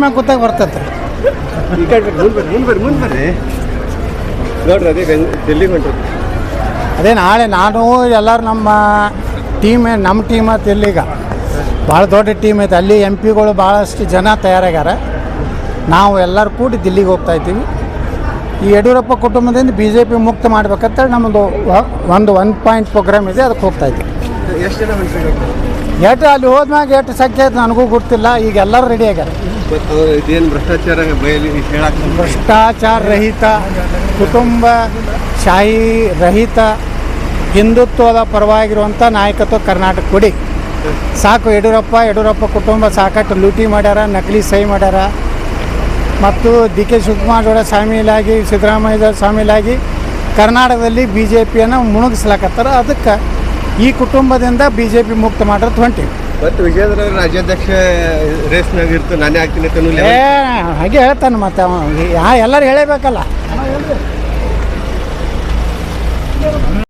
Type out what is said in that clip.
ಮ್ಯಾಗ ಗೊತ್ತಾಗ ಬರ್ತೈತೆ ಈ ಕಡೆ ಮುಂದೆ ಬರ್ರಿ ಮುಂದೆ ಬರ್ರಿ ಮುಂದೆ ಬರ್ರಿ ನೋಡ್ರಿ ಅದೇ ಬೆಂಗ್ ಡೆಲ್ಲಿಗೆ ಹೊಂಟ್ರಿ? ಅದೇ ನಾಳೆ ನಾನು ಎಲ್ಲರೂ ನಮ್ಮ ಟೀಮ್ ನಮ್ಮ ಟೀಮ್ ಐತೆ ಇಲ್ಲೀಗ ಭಾಳ ದೊಡ್ಡ ಟೀಮ್ ಐತೆ. ಅಲ್ಲಿ ಎಂ ಪಿಗಳು ಭಾಳಷ್ಟು ಜನ ತಯಾರಾಗ್ಯಾರ. ನಾವು ಎಲ್ಲರೂ ಕೂಡಿ ದಿಲ್ಲಿಗೆ ಹೋಗ್ತಾ ಇದ್ದೀವಿ. ಈ ಯಡಿಯೂರಪ್ಪ ಕುಟುಂಬದಿಂದ ಬಿ ಜೆ ಪಿ ಮುಕ್ತ ಮಾಡ್ಬೇಕಂತೇಳಿ ನಮ್ಮದು ಒಂದು ಒನ್ ಪಾಯಿಂಟ್ ಪ್ರೋಗ್ರಾಮ್ ಇದೆ ಅದಕ್ಕೆ ಹೋಗ್ತಾ ಇದ್ದೆ ಎಷ್ಟು ಜನ ಎಷ್ಟು ಅಲ್ಲಿ ಹೋದ್ಮ್ಯಾಗ ಎಷ್ಟು ಸಂಖ್ಯೆ ಆಯ್ತು ನನಗೂ ಗೊತ್ತಿಲ್ಲ ಈಗ ಎಲ್ಲರೂ ರೆಡಿ ಆಗ್ಯಾರ. ಭ್ರಷ್ಟಾಚಾರ ಭ್ರಷ್ಟಾಚಾರ ರಹಿತ ಕುಟುಂಬ ಶಾಹಿ ರಹಿತ ಹಿಂದುತ್ವದ ಪರವಾಗಿರುವಂಥ ನಾಯಕತ್ವ ಕರ್ನಾಟಕ ಕೊಡಿ. ಸಾಕು ಯಡಿಯೂರಪ್ಪ ಯಡಿಯೂರಪ್ಪ ಕುಟುಂಬ ಸಾಕಷ್ಟು ಲೂಟಿ ಮಾಡ್ಯಾರ ನಕಲಿ ಸಹಿ ಮಾಡ್ಯಾರ. ಮತ್ತು ಡಿ ಕೆ ಶಿವಕುಮಾರ್ ಗೌಡ ಶಾಮೀಲಾಗಿ ಸಿದ್ದರಾಮಯ್ಯ ಶಾಮೀಲಾಗಿ ಕರ್ನಾಟಕದಲ್ಲಿ ಬಿ ಜೆ ಪಿಯನ್ನು ಮುಣುಗಿಸ್ಲಾಕತ್ತಾರ. ಅದಕ್ಕೆ ಈ ಕುಟುಂಬದಿಂದ ಬಿ ಜೆ ಪಿ ಮುಕ್ತ ಮಾಡೋದು ಹೊಂಟಿವಿ. ಮತ್ತು ಅವ್ರು ರಾಜ್ಯಾಧ್ಯಕ್ಷ ರೇಸ್ನಾಗ ಇರ್ತು ನಾನೇ ಹಾಕ್ತೀನಿ ಹಾಗೆ ಹೇಳ್ತಾನೆ ಮತ್ತೆ ಅವ. ಎಲ್ಲರೂ ಹೇಳಬೇಕಲ್ಲ.